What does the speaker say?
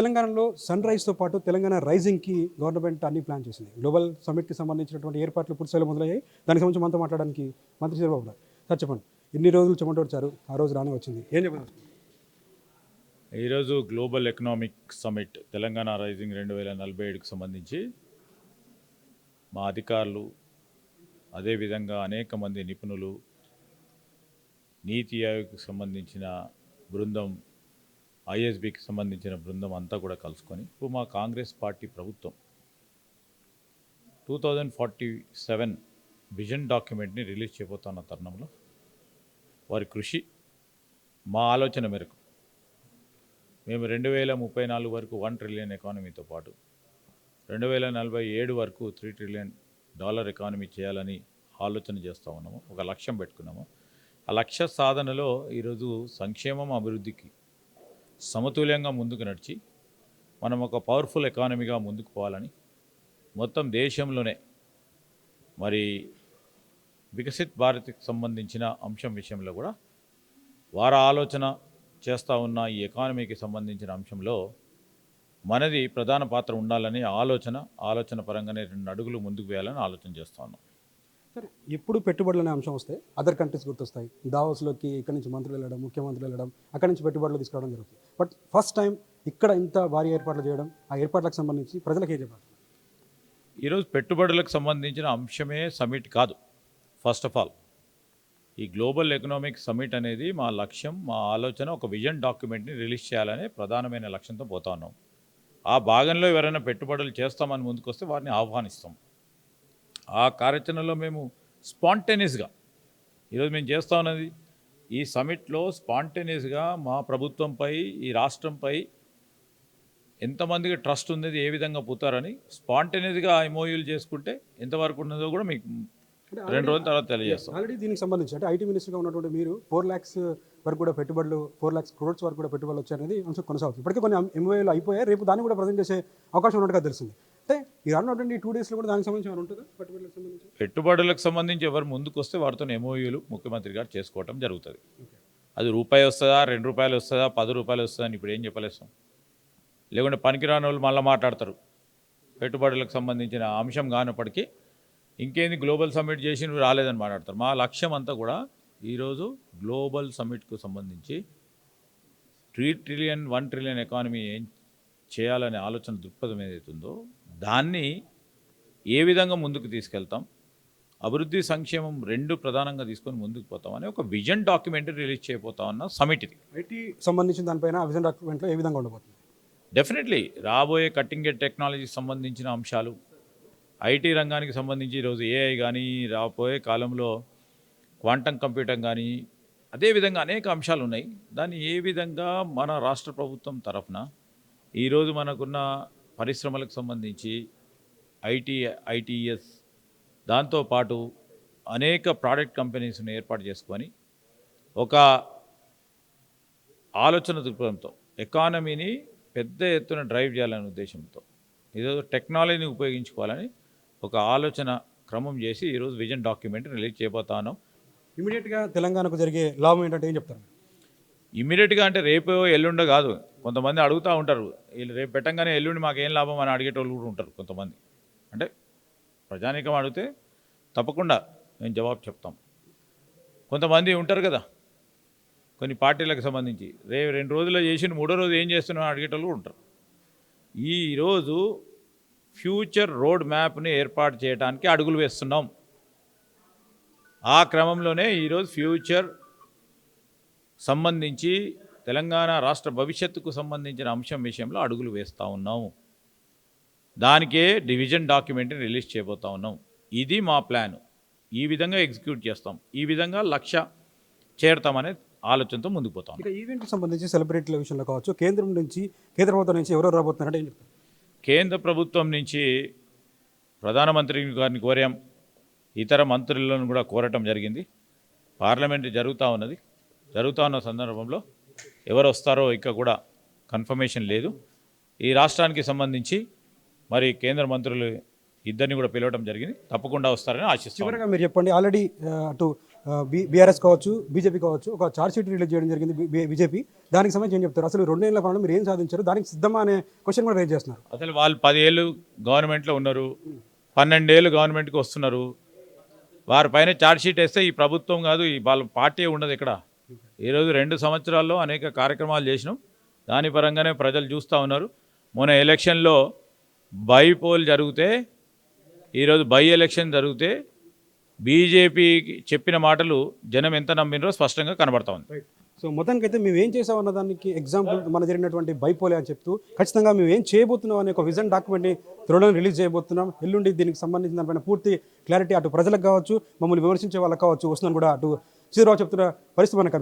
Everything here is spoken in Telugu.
తెలంగాణలో సన్ రైజ్తో పాటు తెలంగాణ రైజింగ్కి గవర్నమెంట్ అన్ని ప్లాన్ చేసింది. గ్లోబల్ సమ్మిట్కి సంబంధించినటువంటి ఏర్పాట్లు పూర్తిస్థాయిలో మొదలయ్యాయి. దానికి సంబంధించి మనతో మాట్లాడడానికి మంత్రి చంద్రబాబు గారు సార్ చెప్పండి. ఎన్ని రోజులు చెమటోడ్చారు ఆ రోజు రానే వచ్చింది. ఏం చెప్పండి ఈరోజు global economic summit Telangana rising రెండు వేల నలభై ఏడుకు సంబంధించి మా అధికారులు అదేవిధంగా అనేక మంది నిపుణులు నీతి ఆయోగ్కి సంబంధించిన బృందం ఐఎస్బికి సంబంధించిన బృందం అంతా కూడా కలుసుకొని ఇప్పుడు మా కాంగ్రెస్ పార్టీ ప్రభుత్వం two thousand forty seven vision డాక్యుమెంట్ని release చేయబోతున్న తరుణంలో వారి కృషి మా ఆలోచన మేరకు. మేము రెండు వేల ముప్పై నాలుగు వరకు వన్ ట్రిలియన్ ఎకానమీతో పాటు రెండు వేల నలభై ఏడు వరకు త్రీ ట్రిలియన్ డాలర్ ఎకానమీ చేయాలని ఆలోచన చేస్తూ ఉన్నాము. ఒక లక్ష్యం పెట్టుకున్నాము. ఆ లక్ష్య సాధనలో ఈరోజు సంక్షేమం అభివృద్ధికి సమతుల్యంగా ముందుకు నడిచి మనం ఒక పవర్ఫుల్ ఎకానమీగా ముందుకు పోవాలని మొత్తం దేశంలోనే మరి వికసిత్ భారత్కి సంబంధించిన అంశం విషయంలో కూడా వారి ఆలోచన చేస్తూ ఉన్న ఈ ఎకానమీకి సంబంధించిన అంశంలో మనది ప్రధాన పాత్ర ఉండాలని ఆలోచన ఆలోచన పరంగానే రెండు అడుగులు ముందుకు వేయాలని ఆలోచన చేస్తూ ఉన్నాం. సరే ఎప్పుడు పెట్టుబడులు అనే అంశం వస్తే అదర్ కంట్రీస్ గుర్తొస్తాయి. దావోస్లోకి ఇక్కడి నుంచి మంత్రులు వెళ్ళడం ముఖ్యమంత్రులు వెళ్ళడం అక్కడి నుంచి పెట్టుబడులు తీసుకురావడం జరుగుతుంది. బట్ ఫస్ట్ టైం ఇక్కడ ఇంత భారీ ఏర్పాట్లు చేయడం ఆ ఏర్పాట్లకు సంబంధించి ప్రజలకు ఏం చెప్పాలి? ఈరోజు పెట్టుబడులకు సంబంధించిన అంశమే సమిట్ కాదు. ఫస్ట్ ఆఫ్ ఆల్ ఈ గ్లోబల్ ఎకనామిక్ సమిట్ అనేది మా లక్ష్యం మా ఆలోచన ఒక విజన్ డాక్యుమెంట్ని రిలీజ్ చేయాలనే ప్రధానమైన లక్ష్యంతో పోతా ఉన్నాం. ఆ భాగంలో ఎవరైనా పెట్టుబడులు చేస్తామని ముందుకొస్తే వారిని ఆహ్వానిస్తాం. ఆ కార్యాచరణలో మేము స్పాంటేనియస్గా ఈరోజు మేము చేస్తా ఉన్నది. ఈ సమిట్లో స్పాంటేనియస్గా మా ప్రభుత్వంపై ఈ రాష్ట్రంపై ఎంతమందికి ట్రస్ట్ ఉన్నది ఏ విధంగా పుతారని స్పాంటేనియస్గా ఎంఓయూలు చేసుకుంటే ఎంతవరకు ఉన్నదో కూడా మీకు రెండు రోజుల తర్వాత తెలియజేస్తాం. ఆల్రెడీ దీనికి సంబంధించి అంటే ఐటీ మినిస్టర్గా ఉన్నటువంటి మీరు ఫోర్ ల్యాక్స్ వరకు కూడా పెట్టుబడులు ఫోర్ ల్యాక్స్ క్రోడ్స్ వరకు కూడా పెట్టుబడులు వచ్చాయనేది అంశం కొనసాగుతుంది. ఇప్పటికే కొన్ని ఎంఓఏలు అయిపోయాయి రేపు దాన్ని కూడా ప్రజెంట్ చేసే అవకాశం ఉన్నట్టుగా తెలిసింది అంటే ఈ రానున్నటువంటి టూ డేస్లో కూడా దానికి సంబంధించి ఏమైనా ఉంటుందా? పెట్టుబడులకు సంబంధించి? పెట్టుబడులకు సంబంధించి ఎవరు ముందుకు వస్తే వారితో ఎంఓయూలు ముఖ్యమంత్రి గారు చేసుకోవటం జరుగుతుంది. అది రూపాయి వస్తుందా రెండు రూపాయలు వస్తుందా పది రూపాయలు వస్తుందా అని ఇప్పుడు ఏం చెప్పలేస్తాం. లేకుంటే పనికిరాని వాళ్ళు మళ్ళీ మాట్లాడతారు. పెట్టుబడులకు సంబంధించిన అంశం కానప్పటికీ ఇంకేంది గ్లోబల్ సమ్మిట్ చేసి నువ్వు రాలేదని మాట్లాడతారు. మా లక్ష్యం అంతా కూడా ఈరోజు గ్లోబల్ సమ్మిట్కు సంబంధించి three trillion one trillion economy ఏం చేయాలనే ఆలోచన దృక్పథం ఏదైతుందో దాన్ని ఏ విధంగా ముందుకు తీసుకెళ్తాం? అభివృద్ధి సంక్షేమం రెండు ప్రధానంగా తీసుకొని ముందుకు పోతామని ఒక విజన్ డాక్యుమెంటరీ రిలీజ్ చేయబోతా ఉన్న సమిట్ ఇది ఐటీ సంబంధించిన దానిపైన విజన్ డాక్యుమెంట్లో ఏ విధంగా ఉండబోతుంది? డెఫినెట్లీ రాబోయే కట్టింగ్ ఎడ్ టెక్నాలజీకి సంబంధించిన అంశాలు ఐటీ రంగానికి సంబంధించి ఈరోజు ఏఐ కానీ రాబోయే కాలంలో క్వాంటమ్ కంప్యూటర్ కానీ అదేవిధంగా అనేక అంశాలు ఉన్నాయి. దాన్ని ఏ విధంగా మన రాష్ట్ర ప్రభుత్వం తరఫున ఈరోజు మనకున్న పరిశ్రమలకు సంబంధించి ఐటీ ఐటీఎస్ దాంతోపాటు అనేక ప్రోడక్ట్ కంపెనీస్ని ఏర్పాటు చేసుకొని ఒక ఆలోచన దృక్పథంతో ఎకానమీని పెద్ద ఎత్తున డ్రైవ్ చేయాలనే ఉద్దేశంతో ఈరోజు టెక్నాలజీని ఉపయోగించుకోవాలని ఒక ఆలోచన క్రమం చేసి ఈరోజు విజన్ డాక్యుమెంట్ రిలీజ్ చేయబోతాను. ఇమీడియట్గా తెలంగాణకు జరిగే లాభం ఏంటంటే ఏం చెప్తారు? ఇమీడియట్గా అంటే రేపు ఎల్లుండ కాదు. కొంతమంది అడుగుతూ ఉంటారు వీళ్ళు రేపు పెట్టంగానే ఎల్లుండి మాకు ఏం లాభం అని అడిగేటోళ్ళు కూడా ఉంటారు కొంతమంది. అంటే ప్రజానీకం అడిగితే తప్పకుండా మేము జవాబు చెప్తాం. కొంతమంది ఉంటారు కదా కొన్ని పార్టీలకు సంబంధించి. రే రెండు రోజుల్లో చేసి మూడో రోజు ఏం చేస్తున్నావు అడిగేటోళ్ళు కూడా ఉంటారు. ఈరోజు ఫ్యూచర్ రోడ్ మ్యాప్ని ఏర్పాటు చేయడానికి అడుగులు వేస్తున్నాం. ఆ క్రమంలోనే ఈరోజు ఫ్యూచర్ సంబంధించి తెలంగాణ రాష్ట్ర భవిష్యత్తుకు సంబంధించిన అంశం విషయంలో అడుగులు వేస్తూ ఉన్నాము. దానికే డివిజన్ డాక్యుమెంట్ని రిలీజ్ చేయబోతా ఉన్నాం. ఇది మా ప్లాన్. ఈ విధంగా ఎగ్జిక్యూట్ చేస్తాం. ఈ విధంగా లక్ష్య చేరుతామనే ఆలోచనతో ముందుకు పోతాం ఇక ఈవెంట్కి సంబంధించి సెలబ్రిటీల విషయంలో కావచ్చు కేంద్రం నుంచి కేంద్ర ప్రభుత్వం నుంచి ఎవరెవరు రాబోతున్నారంటే కేంద్ర ప్రభుత్వం నుంచి ప్రధానమంత్రి గారిని కోరాం. ఇతర మంత్రులను కూడా కోరటం జరిగింది. పార్లమెంట్ జరుగుతూ ఉన్నది. జరుగుతూ ఉన్న సందర్భంలో ఎవరు వస్తారో ఇక కూడా కన్ఫర్మేషన్ లేదు. ఈ రాష్ట్రానికి సంబంధించి మరి కేంద్ర మంత్రులు ఇద్దరిని కూడా పిలవడం జరిగింది. తప్పకుండా వస్తారని ఆశిస్తున్నాం చివరగా మీరు చెప్పండి ఆల్రెడీ అటు బీఆర్ఎస్ కావచ్చు బీజేపీ కావచ్చు ఒక చార్జ్ షీట్ రిలీజ్ చేయడం జరిగింది బీజేపీ. దానికి సంబంధించి ఏం చెప్తారు? అసలు రెండేళ్ళ పాలన మీరు ఏం సాధించారు? దానికి సిద్ధమా అనే క్వశ్చన్ కూడా రేజ్ చేస్తున్నారు. అసలు వాళ్ళు పదేళ్ళు గవర్నమెంట్లో ఉన్నారు పన్నెండేళ్ళు గవర్నమెంట్కి వస్తున్నారు. వారి పైన ఛార్జ్ షీట్ వేస్తే ఈ ప్రభుత్వం కాదు ఈ వాళ్ళ పార్టీ ఉండదు ఇక్కడ. ఈరోజు రెండు సంవత్సరాల్లో అనేక కార్యక్రమాలు చేసినాం. దాని పరంగానే ప్రజలు చూస్తూ ఉన్నారు. మొన్న ఎలక్షన్లో బై పోల్ జరిగితే ఈరోజు బై ఎలక్షన్ జరిగితే బీజేపీకి చెప్పిన మాటలు జనం ఎంత నమ్మినరో స్పష్టంగా కనబడతా ఉంది. సో మొత్తానికి అయితే మేము ఏం చేసామన్న దానికి ఎగ్జాంపుల్ మన జరిగినటువంటి బైపోలే అని చెప్తూ ఖచ్చితంగా మేము ఏం చేయబోతున్నాం అనే ఒక విజన్ డాక్యుమెంట్ని త్వరలో రిలీజ్ చేయబోతున్నాం. ఎల్లుండి దీనికి సంబంధించిన దానిపైన పూర్తి క్లారిటీ అటు ప్రజలకు కావచ్చు మమ్మల్ని విమర్శించే వాళ్ళకి కావచ్చు వస్తుందని కూడా అటు. చంద్రబాబు చెప్తున్న పరిస్థితి మనకు.